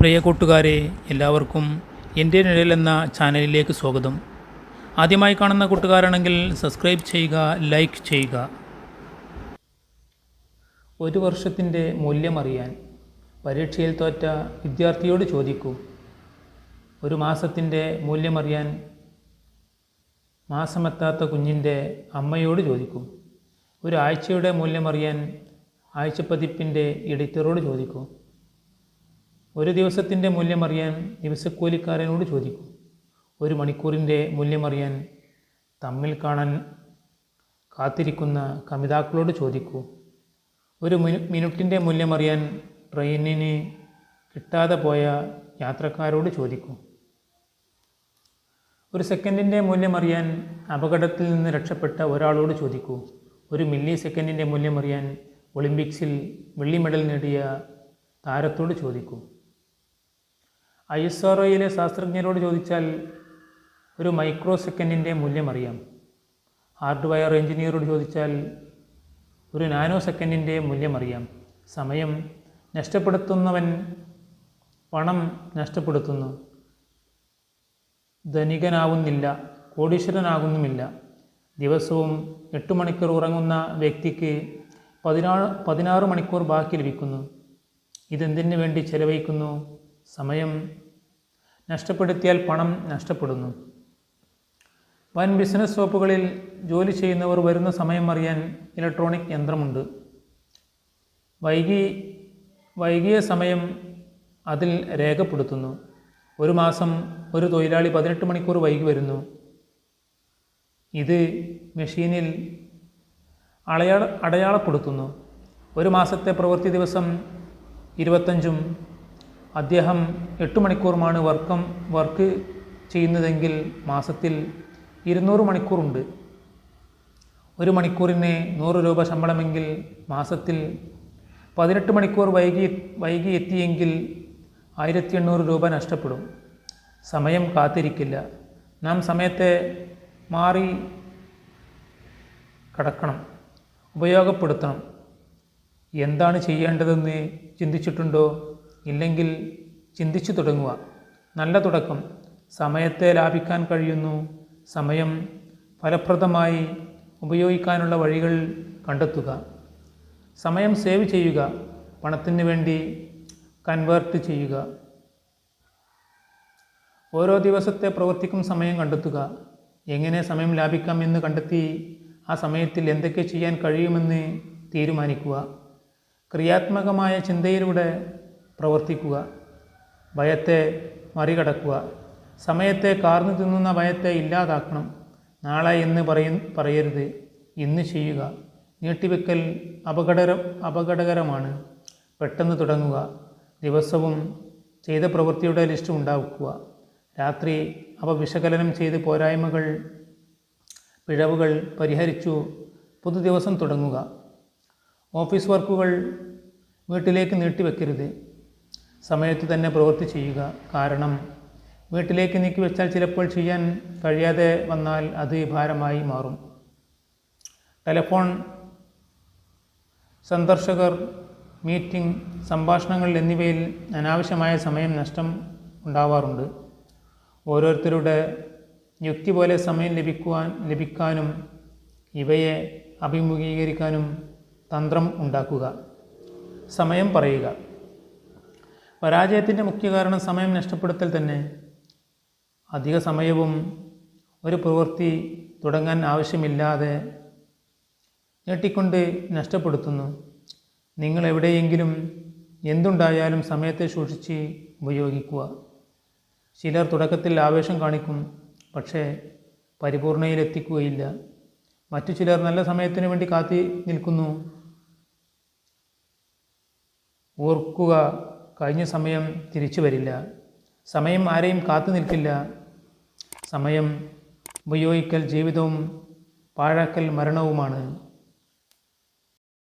പ്രിയ കൂട്ടുകാരെ എല്ലാവർക്കും എന്റെ നിഴൽ എന്ന ചാനലിലേക്ക് സ്വാഗതം. ആദ്യമായി കാണുന്ന കൂട്ടുകാരാണെങ്കിൽ സബ്സ്ക്രൈബ് ചെയ്യുക ലൈക്ക് ചെയ്യുക. ഒരു വർഷത്തിന്റെ മൂല്യമറിയാൻ പരീക്ഷയിൽ തോറ്റ വിദ്യാർത്ഥിയോട് ചോദിക്കൂ. ഒരു മാസത്തിന്റെ മൂല്യമറിയാൻ മാസമെത്താത്ത കുഞ്ഞിന്റെ അമ്മയോട് ചോദിക്കും. ഒരു ആഴ്ചയുടെ മൂല്യമറിയാൻ ആഴ്ചപ്പതിപ്പിന്റെ എഡിറ്ററോട് ചോദിക്കും. ഒരു ദിവസത്തിന്റെ മൂല്യമറിയാൻ ദിവസക്കൂലിക്കാരനോട് ചോദിക്കും. ഒരു മണിക്കൂറിന്റെ മൂല്യമറിയാൻ തമ്മിൽ കാണാൻ കാത്തിരിക്കുന്ന കമിതാക്കളോട് ചോദിക്കൂ. ഒരു മിനു മൂല്യം അറിയാൻ ട്രെയിനിന് കിട്ടാതെ പോയ യാത്രക്കാരോട് ചോദിക്കൂ. ഒരു സെക്കൻഡിന്റെ മൂല്യമറിയാൻ അപകടത്തിൽ നിന്ന് രക്ഷപ്പെട്ട ഒരാളോട് ചോദിക്കൂ. ഒരു മില്ലി സെക്കൻഡിന്റെ മൂല്യമറിയാൻ ഒളിമ്പിക്സിൽ വെള്ളി മെഡൽ നേടിയ താരത്തോട് ചോദിക്കൂ. ഐ എസ് ആർ ഒയിലെ ശാസ്ത്രജ്ഞരോട് ചോദിച്ചാൽ ഒരു മൈക്രോ സെക്കൻഡിന്റെ മൂല്യം അറിയാം ഹാർഡ്വെയർ എഞ്ചിനീയറോട് ചോദിച്ചാൽ ഒരു നാനോ സെക്കൻഡിന്റെ മൂല്യം അറിയാം സമയം നഷ്ടപ്പെടുത്തുന്നവൻ പണം നഷ്ടപ്പെടുത്തുന്നു. ധനികനാവുന്നില്ല കോടീശ്വരനാകുന്നുമില്ല. ദിവസവും എട്ട് മണിക്കൂർ ഉറങ്ങുന്ന വ്യക്തിക്ക് പതിനാറ് പതിനാറ് മണിക്കൂർ ബാക്കി ലഭിക്കുന്നു. ഇതെന്തിനു വേണ്ടി ചെലവഴിക്കുന്നു? സമയം നഷ്ടപ്പെടുത്തിയാൽ പണം നഷ്ടപ്പെടുന്നു. വൻ ബിസിനസ് ഷോപ്പുകളിൽ ജോലി ചെയ്യുന്നവർ വരുന്ന സമയം അറിയാൻ ഇലക്ട്രോണിക് യന്ത്രമുണ്ട്. വൈകി വൈകിയ സമയം അതിൽ രേഖപ്പെടുത്തുന്നു. ഒരു മാസം ഒരു തൊഴിലാളി പതിനെട്ട് മണിക്കൂർ വൈകി വരുന്നു. ഇത് മെഷീനിൽ അടയാള അടയാളപ്പെടുത്തുന്നു. ഒരു മാസത്തെ പ്രവൃത്തി ദിവസം ഇരുപത്തഞ്ചും അദ്ദേഹം എട്ട് മണിക്കൂറുമാണ് വർക്കം വർക്ക് ചെയ്യുന്നതെങ്കിൽ മാസത്തിൽ ഇരുന്നൂറ് മണിക്കൂറുണ്ട്. ഒരു മണിക്കൂറിന് നൂറ് രൂപ ശമ്പളമെങ്കിൽ മാസത്തിൽ പതിനെട്ട് മണിക്കൂർ വൈകി വൈകി എത്തിയെങ്കിൽ ആയിരത്തി എണ്ണൂറ് രൂപ നഷ്ടപ്പെടും. സമയം കാത്തിരിക്കില്ല. നാം സമയത്തെ മാറി കടക്കണം ഉപയോഗപ്പെടുത്തണം. എന്താണ് ചെയ്യേണ്ടതെന്ന് ചിന്തിച്ചിട്ടുണ്ടോ? ഇല്ലെങ്കിൽ ചിന്തിച്ചു തുടങ്ങുക. നല്ല തുടക്കം. സമയത്തെ ലാഭിക്കാൻ കഴിയുന്നു. സമയം ഫലപ്രദമായി ഉപയോഗിക്കാനുള്ള വഴികൾ കണ്ടെത്തുക. സമയം സേവ് ചെയ്യുക. പണത്തിന് വേണ്ടി കൺവേർട്ട് ചെയ്യുക. ഓരോ ദിവസത്തെ പ്രവർത്തിക്കും സമയം കണ്ടെത്തുക. എങ്ങനെ സമയം ലാഭിക്കാം എന്ന് കണ്ടെത്തി ആ സമയത്തിൽ എന്തൊക്കെ ചെയ്യാൻ കഴിയുമെന്ന് തീരുമാനിക്കുക. ക്രിയാത്മകമായ ചിന്തയിലൂടെ പ്രവർത്തിക്കുക ഭയത്തെ മറികടക്കുക. സമയത്തെ കാർന്നു തിന്നുന്ന ഭയത്തെ ഇല്ലാതാക്കണം. നാളെ എന്ന് പറയ പറയരുത്. ഇന്ന് ചെയ്യുക. നീട്ടിവെക്കൽ അപകട അപകടകരമാണ്. പെട്ടെന്ന് തുടങ്ങുക. ദിവസവും ചെയ്ത പ്രവൃത്തിയുടെ ലിസ്റ്റ് ഉണ്ടാക്കുക. രാത്രി അവ വിശകലനം ചെയ്ത് പോരായ്മകൾ പിഴവുകൾ പരിഹരിച്ചു പുതുദിവസം തുടങ്ങുക. ഓഫീസ് വർക്കുകൾ വീട്ടിലേക്ക് നീട്ടിവെക്കരുത്. സമയത്ത് തന്നെ പ്രവൃത്തി ചെയ്യുക. കാരണം വീട്ടിലേക്ക് നീക്കി വെച്ചാൽ ചിലപ്പോൾ ചെയ്യാൻ കഴിയാതെ വന്നാൽ അത് ഭാരമായി മാറും. ടെലഫോൺ സന്ദർശകർ മീറ്റിംഗ് സംഭാഷണങ്ങൾ എന്നിവയിൽ അനാവശ്യമായ സമയം നഷ്ടം ഉണ്ടാവാറുണ്ട്. ഓരോരുത്തരുടെ യുക്തി പോലെ സമയം ലഭിക്കുവാൻ ലഭിക്കാനും ഇവയെ അഭിമുഖീകരിക്കാനും തന്ത്രം ഉണ്ടാക്കുക. സമയം പറയുക. പരാജയത്തിന്റെ മുഖ്യ കാരണം സമയം നഷ്ടപ്പെടുത്തൽ തന്നെ. അധിക സമയവും ഒരു പ്രവൃത്തി തുടങ്ങാൻ ആവശ്യമില്ലാതെ നീട്ടിക്കൊണ്ട് നഷ്ടപ്പെടുത്തുന്നു. നിങ്ങൾ എവിടെയെങ്കിലും എന്തുണ്ടായാലും സമയത്തെ സൂക്ഷിച്ച് ഉപയോഗിക്കുക. ചിലർ തുടക്കത്തിൽ ആവേശം കാണിക്കും പക്ഷേ പരിപൂർണയിലെത്തിക്കുകയില്ല. മറ്റു ചിലർ നല്ല സമയത്തിന് വേണ്ടി കാത്തി നിൽക്കുന്നു. ഓർക്കുക കഴിഞ്ഞ സമയം തിരിച്ചു വരില്ല. സമയം ആരെയും കാത്തു നിൽക്കില്ല. സമയം ഉപയോഗിക്കൽ ജീവിതവും പാഴാക്കൽ മരണവുമാണ്.